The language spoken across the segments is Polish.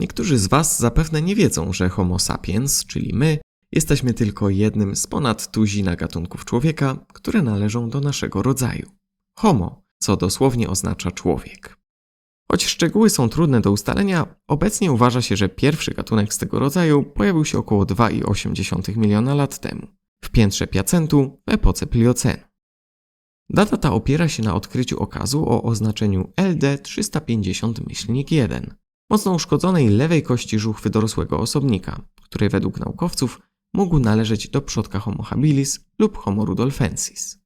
Niektórzy z Was zapewne nie wiedzą, że Homo sapiens, czyli my, jesteśmy tylko jednym z ponad tuzina gatunków człowieka, które należą do naszego rodzaju. Homo, co dosłownie oznacza człowiek. Choć szczegóły są trudne do ustalenia, obecnie uważa się, że pierwszy gatunek z tego rodzaju pojawił się około 2,8 miliona lat temu, w piętrze Piacentu w epoce Pliocenu. Data ta opiera się na odkryciu okazu o oznaczeniu LD350-1, mocno uszkodzonej lewej kości żuchwy dorosłego osobnika, który według naukowców mógł należeć do przodka Homo habilis lub Homo rudolfensis.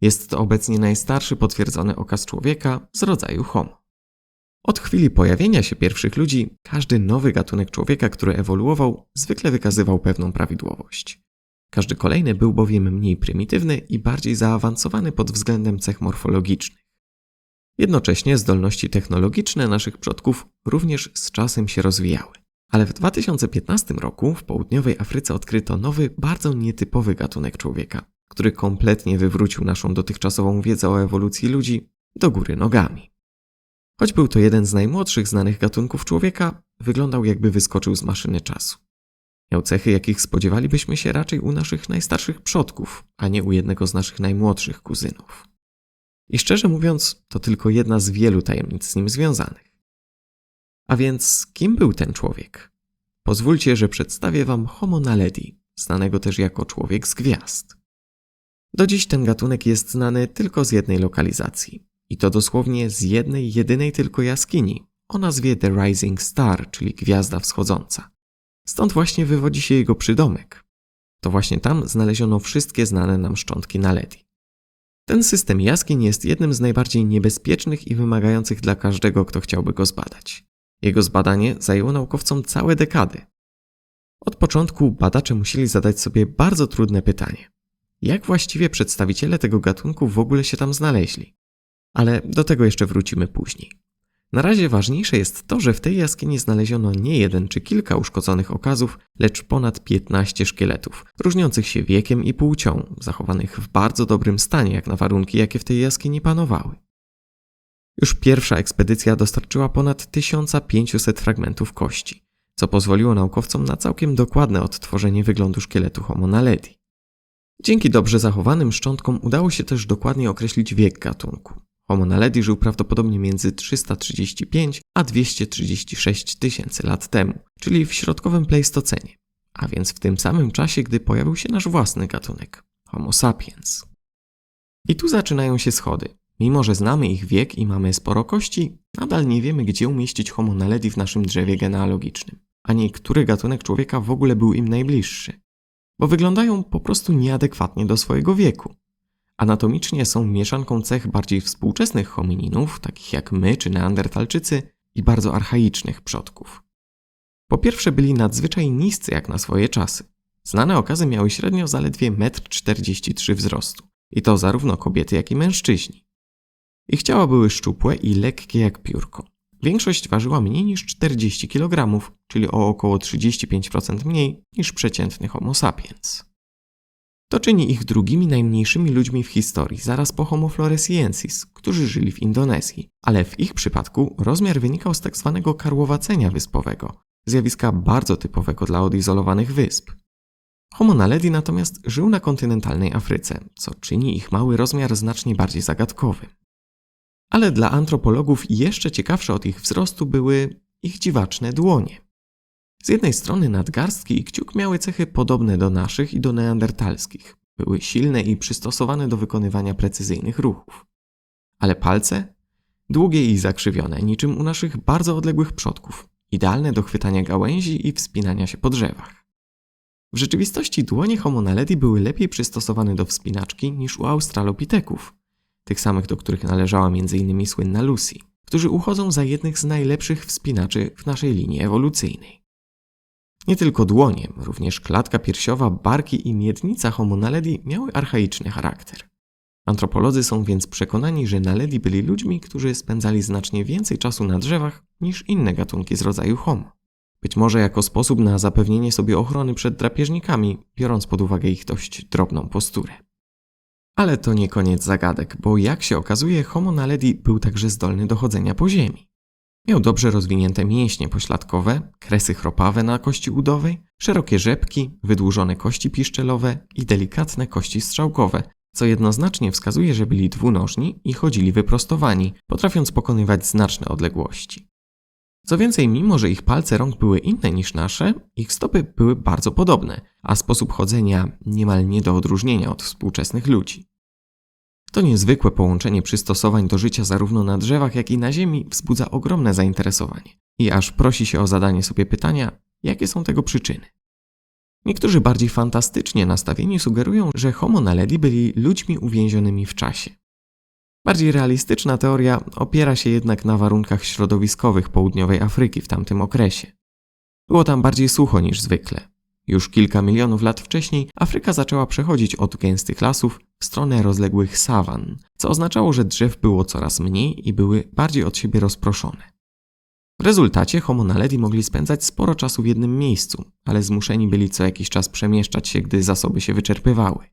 Jest to obecnie najstarszy potwierdzony okaz człowieka z rodzaju Homo. Od chwili pojawienia się pierwszych ludzi, każdy nowy gatunek człowieka, który ewoluował, zwykle wykazywał pewną prawidłowość. Każdy kolejny był bowiem mniej prymitywny i bardziej zaawansowany pod względem cech morfologicznych. Jednocześnie zdolności technologiczne naszych przodków również z czasem się rozwijały. Ale w 2015 roku w południowej Afryce odkryto nowy, bardzo nietypowy gatunek człowieka, który kompletnie wywrócił naszą dotychczasową wiedzę o ewolucji ludzi do góry nogami. Choć był to jeden z najmłodszych znanych gatunków człowieka, wyglądał jakby wyskoczył z maszyny czasu. Miał cechy, jakich spodziewalibyśmy się raczej u naszych najstarszych przodków, a nie u jednego z naszych najmłodszych kuzynów. I szczerze mówiąc, to tylko jedna z wielu tajemnic z nim związanych. A więc kim był ten człowiek? Pozwólcie, że przedstawię wam Homo naledi, znanego też jako człowiek z gwiazd. Do dziś ten gatunek jest znany tylko z jednej lokalizacji. I to dosłownie z jednej, jedynej tylko jaskini o nazwie The Rising Star, czyli Gwiazda Wschodząca. Stąd właśnie wywodzi się jego przydomek. To właśnie tam znaleziono wszystkie znane nam szczątki Naledi. Ten system jaskiń jest jednym z najbardziej niebezpiecznych i wymagających dla każdego, kto chciałby go zbadać. Jego zbadanie zajęło naukowcom całe dekady. Od początku badacze musieli zadać sobie bardzo trudne pytanie: jak właściwie przedstawiciele tego gatunku w ogóle się tam znaleźli? Ale do tego jeszcze wrócimy później. Na razie ważniejsze jest to, że w tej jaskini znaleziono nie jeden czy kilka uszkodzonych okazów, lecz ponad 15 szkieletów, różniących się wiekiem i płcią, zachowanych w bardzo dobrym stanie jak na warunki, jakie w tej jaskini panowały. Już pierwsza ekspedycja dostarczyła ponad 1500 fragmentów kości, co pozwoliło naukowcom na całkiem dokładne odtworzenie wyglądu szkieletu Homo naledi. Dzięki dobrze zachowanym szczątkom udało się też dokładnie określić wiek gatunku. Homo naledi żył prawdopodobnie między 335 a 236 tysięcy lat temu, czyli w środkowym Pleistocenie, a więc w tym samym czasie, gdy pojawił się nasz własny gatunek Homo sapiens. I tu zaczynają się schody. Mimo, że znamy ich wiek i mamy sporo kości, nadal nie wiemy, gdzie umieścić Homo naledi w naszym drzewie genealogicznym, ani który gatunek człowieka w ogóle był im najbliższy, bo wyglądają po prostu nieadekwatnie do swojego wieku. Anatomicznie są mieszanką cech bardziej współczesnych homininów, takich jak my czy neandertalczycy, i bardzo archaicznych przodków. Po pierwsze byli nadzwyczaj niscy jak na swoje czasy. Znane okazy miały średnio zaledwie 1,43 m wzrostu. I to zarówno kobiety, jak i mężczyźni. Ich ciała były szczupłe i lekkie jak piórko. Większość ważyła mniej niż 40 kg, czyli o około 35% mniej niż przeciętny Homo sapiens. To czyni ich drugimi najmniejszymi ludźmi w historii, zaraz po Homo floresiensis, którzy żyli w Indonezji, ale w ich przypadku rozmiar wynikał z tzw. Tak karłowacenia wyspowego, zjawiska bardzo typowego dla odizolowanych wysp. Homo naledi natomiast żył na kontynentalnej Afryce, co czyni ich mały rozmiar znacznie bardziej zagadkowy. Ale dla antropologów jeszcze ciekawsze od ich wzrostu były ich dziwaczne dłonie. Z jednej strony nadgarstki i kciuk miały cechy podobne do naszych i do neandertalskich. Były silne i przystosowane do wykonywania precyzyjnych ruchów. Ale palce? Długie i zakrzywione, niczym u naszych bardzo odległych przodków, idealne do chwytania gałęzi i wspinania się po drzewach. W rzeczywistości dłonie Homo naledi były lepiej przystosowane do wspinaczki niż u australopiteków, tych samych, do których należała m.in. słynna Lucy, którzy uchodzą za jednych z najlepszych wspinaczy w naszej linii ewolucyjnej. Nie tylko dłonie, również klatka piersiowa, barki i miednica Homo naledi miały archaiczny charakter. Antropolodzy są więc przekonani, że naledi byli ludźmi, którzy spędzali znacznie więcej czasu na drzewach niż inne gatunki z rodzaju Homo. Być może jako sposób na zapewnienie sobie ochrony przed drapieżnikami, biorąc pod uwagę ich dość drobną posturę. Ale to nie koniec zagadek, bo jak się okazuje, Homo naledi był także zdolny do chodzenia po ziemi. Miał dobrze rozwinięte mięśnie pośladkowe, kresy chropawe na kości udowej, szerokie rzepki, wydłużone kości piszczelowe i delikatne kości strzałkowe, co jednoznacznie wskazuje, że byli dwunożni i chodzili wyprostowani, potrafiąc pokonywać znaczne odległości. Co więcej, mimo że ich palce rąk były inne niż nasze, ich stopy były bardzo podobne, a sposób chodzenia niemal nie do odróżnienia od współczesnych ludzi. To niezwykłe połączenie przystosowań do życia zarówno na drzewach, jak i na ziemi wzbudza ogromne zainteresowanie i aż prosi się o zadanie sobie pytania, jakie są tego przyczyny. Niektórzy bardziej fantastycznie nastawieni sugerują, że Homo naledi byli ludźmi uwięzionymi w czasie. Bardziej realistyczna teoria opiera się jednak na warunkach środowiskowych południowej Afryki w tamtym okresie. Było tam bardziej sucho niż zwykle. Już kilka milionów lat wcześniej Afryka zaczęła przechodzić od gęstych lasów w stronę rozległych sawan, co oznaczało, że drzew było coraz mniej i były bardziej od siebie rozproszone. W rezultacie Homo naledi mogli spędzać sporo czasu w jednym miejscu, ale zmuszeni byli co jakiś czas przemieszczać się, gdy zasoby się wyczerpywały.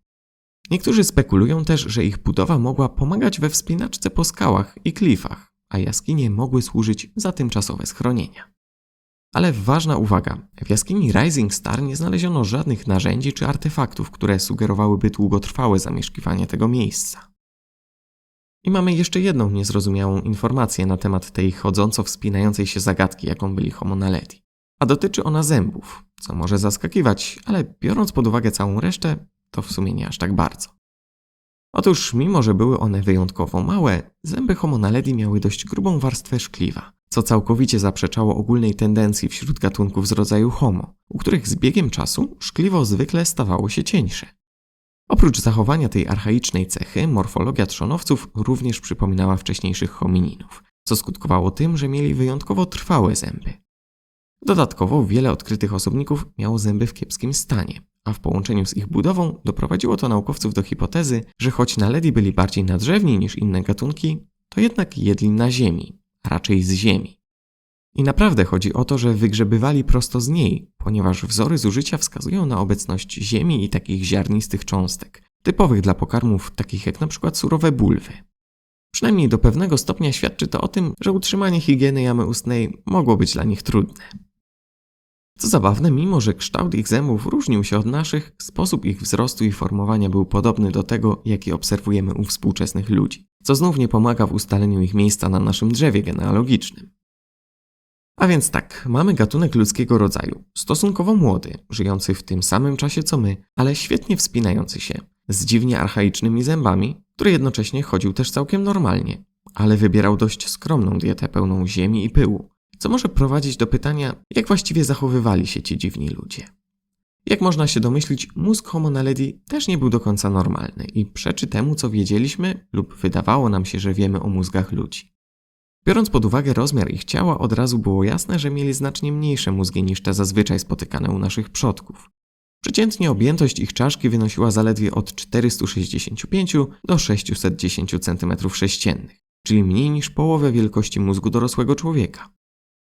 Niektórzy spekulują też, że ich budowa mogła pomagać we wspinaczce po skałach i klifach, a jaskinie mogły służyć za tymczasowe schronienia. Ale ważna uwaga, w jaskini Rising Star nie znaleziono żadnych narzędzi czy artefaktów, które sugerowałyby długotrwałe zamieszkiwanie tego miejsca. I mamy jeszcze jedną niezrozumiałą informację na temat tej chodząco wspinającej się zagadki, jaką byli Homo naledi. A dotyczy ona zębów, co może zaskakiwać, ale biorąc pod uwagę całą resztę, to w sumie nie aż tak bardzo. Otóż, mimo że były one wyjątkowo małe, zęby Homo naledi miały dość grubą warstwę szkliwa, co całkowicie zaprzeczało ogólnej tendencji wśród gatunków z rodzaju Homo, u których z biegiem czasu szkliwo zwykle stawało się cieńsze. Oprócz zachowania tej archaicznej cechy, morfologia trzonowców również przypominała wcześniejszych homininów, co skutkowało tym, że mieli wyjątkowo trwałe zęby. Dodatkowo wiele odkrytych osobników miało zęby w kiepskim stanie, a w połączeniu z ich budową doprowadziło to naukowców do hipotezy, że choć naledi byli bardziej nadrzewni niż inne gatunki, to jednak jedli na ziemi, a raczej z ziemi. I naprawdę chodzi o to, że wygrzebywali prosto z niej, ponieważ wzory zużycia wskazują na obecność ziemi i takich ziarnistych cząstek, typowych dla pokarmów takich jak np. surowe bulwy. Przynajmniej do pewnego stopnia świadczy to o tym, że utrzymanie higieny jamy ustnej mogło być dla nich trudne. Co zabawne, mimo że kształt ich zębów różnił się od naszych, sposób ich wzrostu i formowania był podobny do tego, jaki obserwujemy u współczesnych ludzi, co znów nie pomaga w ustaleniu ich miejsca na naszym drzewie genealogicznym. A więc tak, mamy gatunek ludzkiego rodzaju, stosunkowo młody, żyjący w tym samym czasie co my, ale świetnie wspinający się, z dziwnie archaicznymi zębami, który jednocześnie chodził też całkiem normalnie, ale wybierał dość skromną dietę pełną ziemi i pyłu, co może prowadzić do pytania, jak właściwie zachowywali się ci dziwni ludzie. Jak można się domyślić, mózg Homo naledi też nie był do końca normalny i przeczy temu, co wiedzieliśmy lub wydawało nam się, że wiemy o mózgach ludzi. Biorąc pod uwagę rozmiar ich ciała, od razu było jasne, że mieli znacznie mniejsze mózgi niż te zazwyczaj spotykane u naszych przodków. Przeciętnie objętość ich czaszki wynosiła zaledwie od 465 do 610 cm3, czyli mniej niż połowę wielkości mózgu dorosłego człowieka.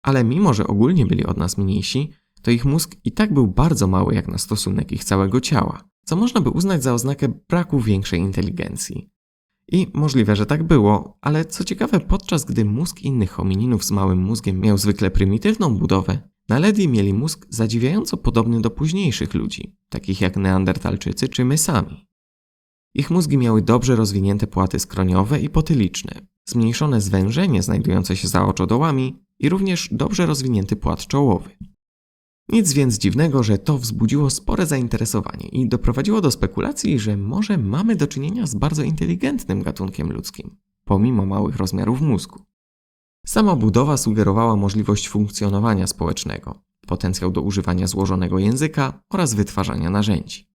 Ale mimo, że ogólnie byli od nas mniejsi, to ich mózg i tak był bardzo mały jak na stosunek ich całego ciała, co można by uznać za oznakę braku większej inteligencji. I możliwe, że tak było, ale co ciekawe, podczas gdy mózg innych homininów z małym mózgiem miał zwykle prymitywną budowę, Naledi mieli mózg zadziwiająco podobny do późniejszych ludzi, takich jak neandertalczycy czy my sami. Ich mózgi miały dobrze rozwinięte płaty skroniowe i potyliczne, zmniejszone zwężenie znajdujące się za oczodołami i również dobrze rozwinięty płat czołowy. Nic więc dziwnego, że to wzbudziło spore zainteresowanie i doprowadziło do spekulacji, że może mamy do czynienia z bardzo inteligentnym gatunkiem ludzkim, pomimo małych rozmiarów mózgu. Sama budowa sugerowała możliwość funkcjonowania społecznego, potencjał do używania złożonego języka oraz wytwarzania narzędzi.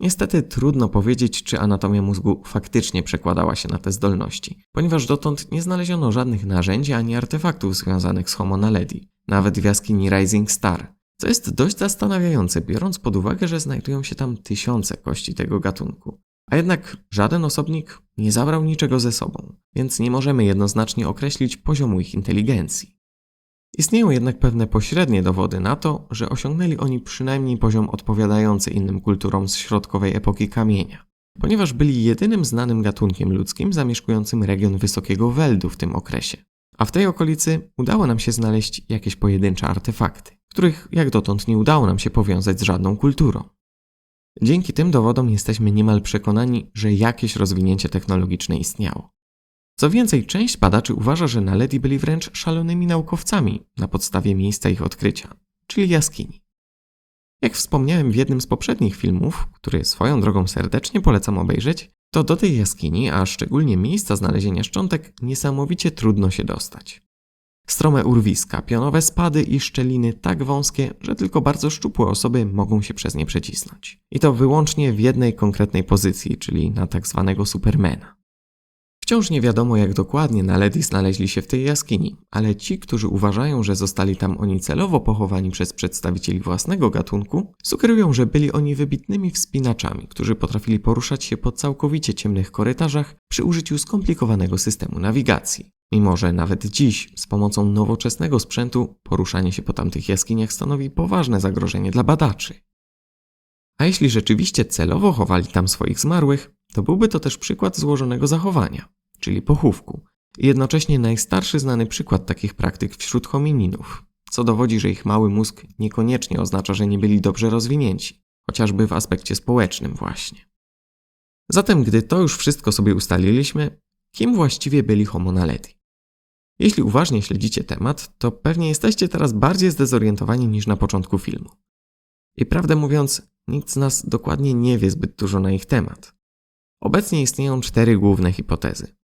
Niestety trudno powiedzieć, czy anatomia mózgu faktycznie przekładała się na te zdolności, ponieważ dotąd nie znaleziono żadnych narzędzi ani artefaktów związanych z Homo naledi, nawet w jaskini Rising Star, co jest dość zastanawiające, biorąc pod uwagę, że znajdują się tam tysiące kości tego gatunku. A jednak żaden osobnik nie zabrał niczego ze sobą, więc nie możemy jednoznacznie określić poziomu ich inteligencji. Istnieją jednak pewne pośrednie dowody na to, że osiągnęli oni przynajmniej poziom odpowiadający innym kulturom z środkowej epoki kamienia, ponieważ byli jedynym znanym gatunkiem ludzkim zamieszkującym region Wysokiego Weldu w tym okresie, A w tej okolicy udało nam się znaleźć jakieś pojedyncze artefakty, których jak dotąd nie udało nam się powiązać z żadną kulturą. Dzięki tym dowodom jesteśmy niemal przekonani, że jakieś rozwinięcie technologiczne istniało. Co więcej, część badaczy uważa, że Naledi byli wręcz szalonymi naukowcami na podstawie miejsca ich odkrycia, czyli jaskini. Jak wspomniałem w jednym z poprzednich filmów, który swoją drogą serdecznie polecam obejrzeć, to do tej jaskini, a szczególnie miejsca znalezienia szczątek, niesamowicie trudno się dostać. Strome urwiska, pionowe spady i szczeliny tak wąskie, że tylko bardzo szczupłe osoby mogą się przez nie przecisnąć. I to wyłącznie w jednej konkretnej pozycji, czyli na tak zwanego Supermana. Wciąż nie wiadomo, jak dokładnie Naledi znaleźli się w tej jaskini, ale ci, którzy uważają, że zostali tam oni celowo pochowani przez przedstawicieli własnego gatunku, sugerują, że byli oni wybitnymi wspinaczami, którzy potrafili poruszać się po całkowicie ciemnych korytarzach przy użyciu skomplikowanego systemu nawigacji. Mimo, że nawet dziś z pomocą nowoczesnego sprzętu poruszanie się po tamtych jaskiniach stanowi poważne zagrożenie dla badaczy. A jeśli rzeczywiście celowo chowali tam swoich zmarłych, to byłby to też przykład złożonego zachowania, czyli pochówku, i jednocześnie najstarszy znany przykład takich praktyk wśród homininów, co dowodzi, że ich mały mózg niekoniecznie oznacza, że nie byli dobrze rozwinięci, chociażby w aspekcie społecznym właśnie. Zatem, gdy to już wszystko sobie ustaliliśmy, kim właściwie byli Homo naledi? Jeśli uważnie śledzicie temat, to pewnie jesteście teraz bardziej zdezorientowani niż na początku filmu. I prawdę mówiąc, nikt z nas dokładnie nie wie zbyt dużo na ich temat. Obecnie istnieją cztery główne hipotezy.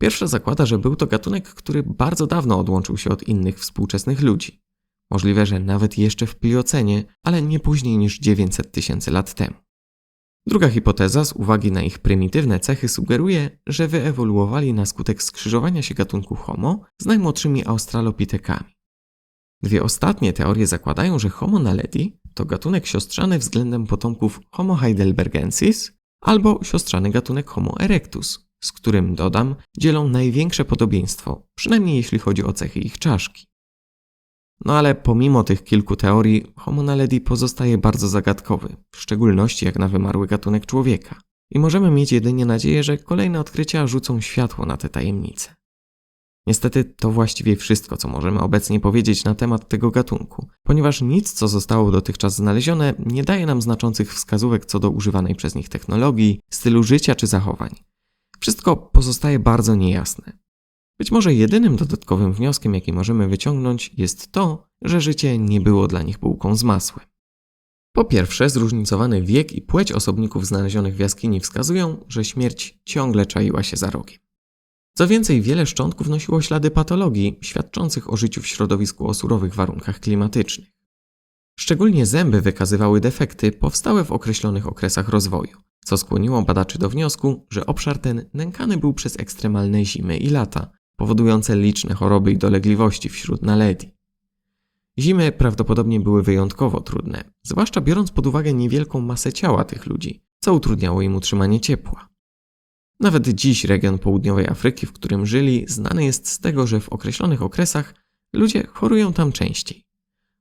Pierwsza zakłada, że był to gatunek, który bardzo dawno odłączył się od innych współczesnych ludzi. Możliwe, że nawet jeszcze w pliocenie, ale nie później niż 900 tysięcy lat temu. Druga hipoteza, z uwagi na ich prymitywne cechy, sugeruje, że wyewoluowali na skutek skrzyżowania się gatunku Homo z najmłodszymi australopitekami. Dwie ostatnie teorie zakładają, że Homo naledi to gatunek siostrzany względem potomków Homo heidelbergensis albo siostrzany gatunek Homo erectus, z którym, dodam, dzielą największe podobieństwo, przynajmniej jeśli chodzi o cechy ich czaszki. No ale pomimo tych kilku teorii, Homo naledi pozostaje bardzo zagadkowy, w szczególności jak na wymarły gatunek człowieka. I możemy mieć jedynie nadzieję, że kolejne odkrycia rzucą światło na te tajemnice. Niestety to właściwie wszystko, co możemy obecnie powiedzieć na temat tego gatunku, ponieważ nic, co zostało dotychczas znalezione, nie daje nam znaczących wskazówek co do używanej przez nich technologii, stylu życia czy zachowań. Wszystko pozostaje bardzo niejasne. Być może jedynym dodatkowym wnioskiem, jaki możemy wyciągnąć, jest to, że życie nie było dla nich bułką z masłem. Po pierwsze, zróżnicowany wiek i płeć osobników znalezionych w jaskini wskazują, że śmierć ciągle czaiła się za rogiem. Co więcej, wiele szczątków nosiło ślady patologii, świadczących o życiu w środowisku o surowych warunkach klimatycznych. Szczególnie zęby wykazywały defekty powstałe w określonych okresach rozwoju, co skłoniło badaczy do wniosku, że obszar ten nękany był przez ekstremalne zimy i lata, powodujące liczne choroby i dolegliwości wśród naledi. Zimy prawdopodobnie były wyjątkowo trudne, zwłaszcza biorąc pod uwagę niewielką masę ciała tych ludzi, co utrudniało im utrzymanie ciepła. Nawet dziś region południowej Afryki, w którym żyli, znany jest z tego, że w określonych okresach ludzie chorują tam częściej.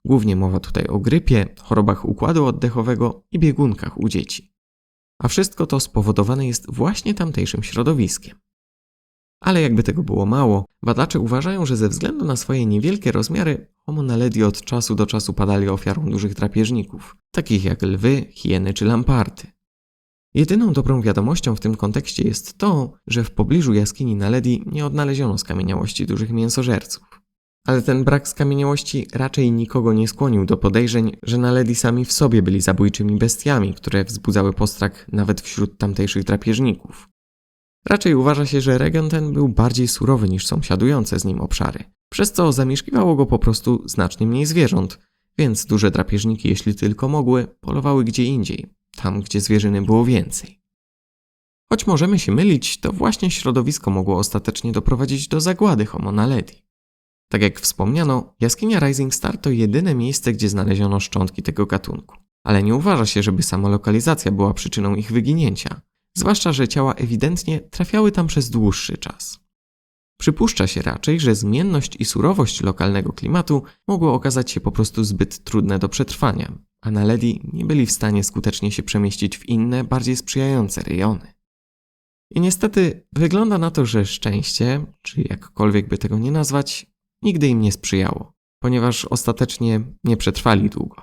Głównie mowa tutaj o grypie, chorobach układu oddechowego i biegunkach u dzieci. A wszystko to spowodowane jest właśnie tamtejszym środowiskiem. Ale jakby tego było mało, badacze uważają, że ze względu na swoje niewielkie rozmiary Homo naledi od czasu do czasu padali ofiarą dużych drapieżników, takich jak lwy, hieny czy lamparty. Jedyną dobrą wiadomością w tym kontekście jest to, że w pobliżu jaskini Naledi nie odnaleziono skamieniałości dużych mięsożerców. Ale ten brak skamieniałości raczej nikogo nie skłonił do podejrzeń, że Naledi sami w sobie byli zabójczymi bestiami, które wzbudzały postrach nawet wśród tamtejszych drapieżników. Raczej uważa się, że region ten był bardziej surowy niż sąsiadujące z nim obszary, przez co zamieszkiwało go po prostu znacznie mniej zwierząt, więc duże drapieżniki, jeśli tylko mogły, polowały gdzie indziej, tam gdzie zwierzyny było więcej. Choć możemy się mylić, to właśnie środowisko mogło ostatecznie doprowadzić do zagłady Homo naledi. Tak jak wspomniano, jaskinia Rising Star to jedyne miejsce, gdzie znaleziono szczątki tego gatunku. Ale nie uważa się, żeby sama lokalizacja była przyczyną ich wyginięcia, zwłaszcza, że ciała ewidentnie trafiały tam przez dłuższy czas. Przypuszcza się raczej, że zmienność i surowość lokalnego klimatu mogły okazać się po prostu zbyt trudne do przetrwania, a Naledi nie byli w stanie skutecznie się przemieścić w inne, bardziej sprzyjające rejony. I niestety wygląda na to, że szczęście, czy jakkolwiek by tego nie nazwać, nigdy im nie sprzyjało, ponieważ ostatecznie nie przetrwali długo.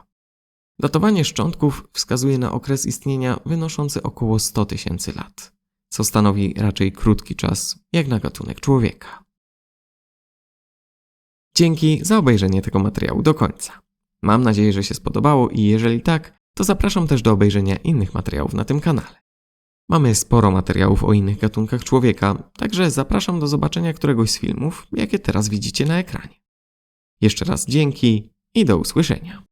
Datowanie szczątków wskazuje na okres istnienia wynoszący około 100 tysięcy lat, co stanowi raczej krótki czas jak na gatunek człowieka. Dzięki za obejrzenie tego materiału do końca. Mam nadzieję, że się spodobało i jeżeli tak, to zapraszam też do obejrzenia innych materiałów na tym kanale. Mamy sporo materiałów o innych gatunkach człowieka, także zapraszam do zobaczenia któregoś z filmów, jakie teraz widzicie na ekranie. Jeszcze raz dzięki i do usłyszenia.